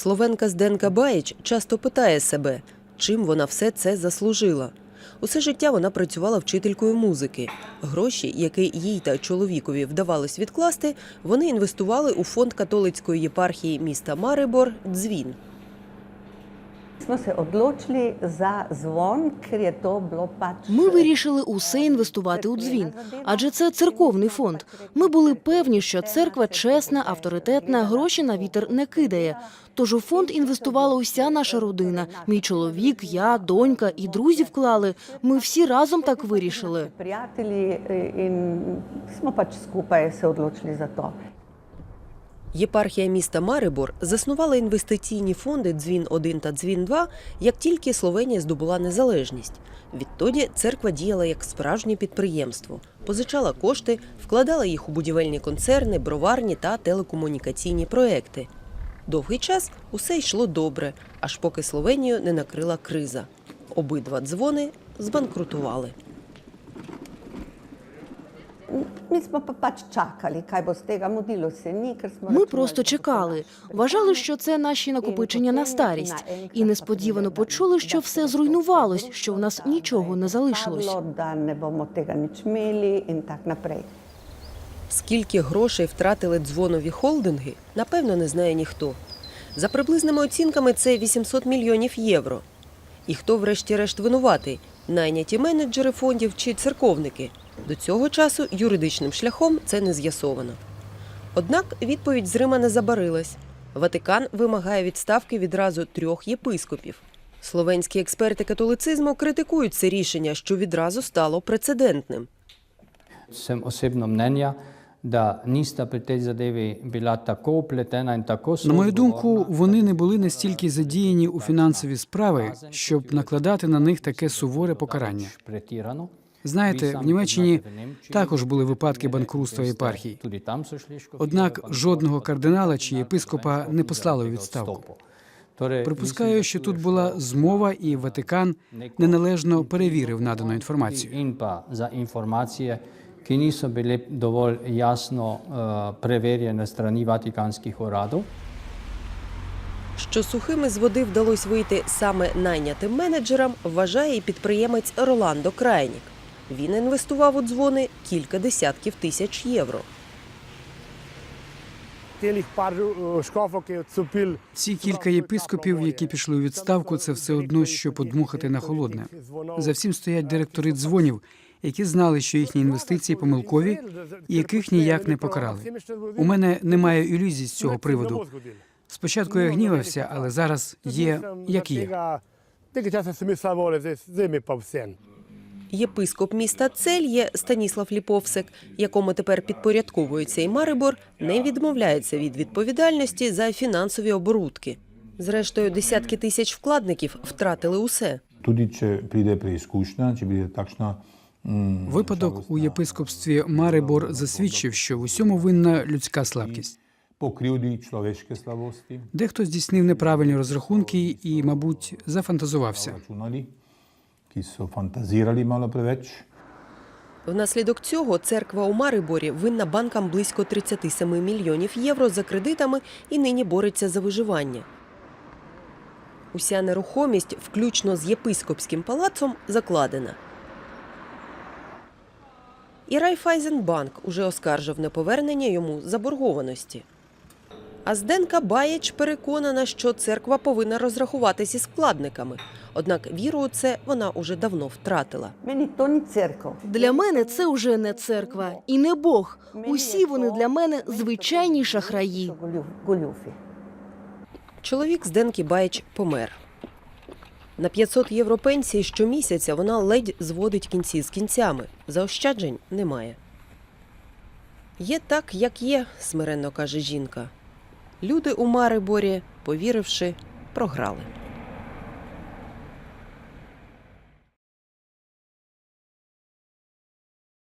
Словенка Зденка Баїч часто питає себе, чим вона все це заслужила. Усе життя вона працювала вчителькою музики. Гроші, які їй та чоловікові вдавалось відкласти, вони інвестували у фонд католицької єпархії міста Марибор Дзвін. Smo se odločili za zvon, ker je to. Ми вирішили усе інвестувати у дзвін, адже це церковний фонд. Ми були певні, що церква чесна, авторитетна, гроші на вітер не кидає. Тож у фонд інвестувала уся наша родина. Мій чоловік, я, донька і друзі вклали. Ми всі разом так вирішили. Eh, in smo pač skupaj se odločili za to. Єпархія міста Марибор заснувала інвестиційні фонди Дзвін 1 та Дзвін 2 як тільки Словенія здобула незалежність. Відтоді церква діяла як справжнє підприємство, позичала кошти, вкладала їх у будівельні концерни, броварні та телекомунікаційні проекти. Довгий час усе йшло добре, аж поки Словенію не накрила криза. Обидва дзвони збанкрутували. Mi smo pa pač čakali, kaj bo z tega mudilo se ni, ker smo Ми просто чекали, вважали, що це наші накопичення на старість, і несподівано почули, що все зруйнувалось, що в нас нічого не залишилось. Da ne bomo tega nič imeli in так naprej. Скільки грошей втратили дзвонові холдинги, напевно, не знає ніхто. За приблизними оцінками, це 800 мільйонів євро. І хто, врешті-решт, винуватий? Найняті менеджери фондів чи церковники? До цього часу юридичним шляхом це не з'ясовано. Однак відповідь з Рима не забарилась. Ватикан вимагає відставки відразу трьох єпископів. Словенські експерти католицизму критикують це рішення, що відразу стало прецедентним. На мою думку, вони не були настільки задіяні у фінансові справи, щоб накладати на них таке суворе покарання. Знаєте, в Німеччині також були випадки банкрутства єпархій. Однак жодного кардинала чи єпископа не послали у відставку. Припускаю, що тут була змова, і Ватикан неналежно перевірив надану інформацію. ki niso bile dovolj jasno uh, preverjene strani vatikanskih uradov. Що сухими з води вдалося вийти саме найнятим менеджерам, вважає і підприємець Роландо Крайнік. Він інвестував у дзвони кілька десятків тисяч євро. Ці кілька єпископів, які пішли у відставку, це все одно, що подмухати на холодне. За всім стоять директори дзвонів, які знали, що їхні інвестиції помилкові, і яких ніяк не покарали. У мене немає ілюзій з цього приводу. Спочатку я гнівався, але зараз є як є. Єпископ міста Цель є Станіслав Ліповсик, якому тепер підпорядковується і Марибор, не відмовляється від відповідальності за фінансові оборудки. Зрештою, десятки тисяч вкладників втратили усе. Če pride preizkušnja, če pride takšna. м, Випадок у єпископстві Марибор засвідчив, що в усьому винна людська слабкість. Pokrivdi človeške slabosti, Дехто здійснив неправильні розрахунки і, мабуть, зафантазувався. Ki so fantazirali malo preveč. Внаслідок цього церква у Мариборі винна банкам близько 37 мільйонів євро за кредитами і нині бореться за виживання. Уся нерухомість, включно з єпископським палацом, закладена. І Райфайзенбанк уже оскаржив неповернення йому заборгованості. А Зденка Баєч переконана, що церква повинна розрахуватися з вкладниками. Однак віру у це вона уже давно втратила. Meni to ni cerkev. Для мене це уже не церква і не Бог. Усі вони для мене звичайні шахраї. Чоловік з Денки Баєч помер. На 500 євро пенсії щомісяця вона ледь зводить кінці з кінцями. Заощаджень немає. Є так, як є, смиренно каже жінка. Люди у Мариборі, повіривши, програли.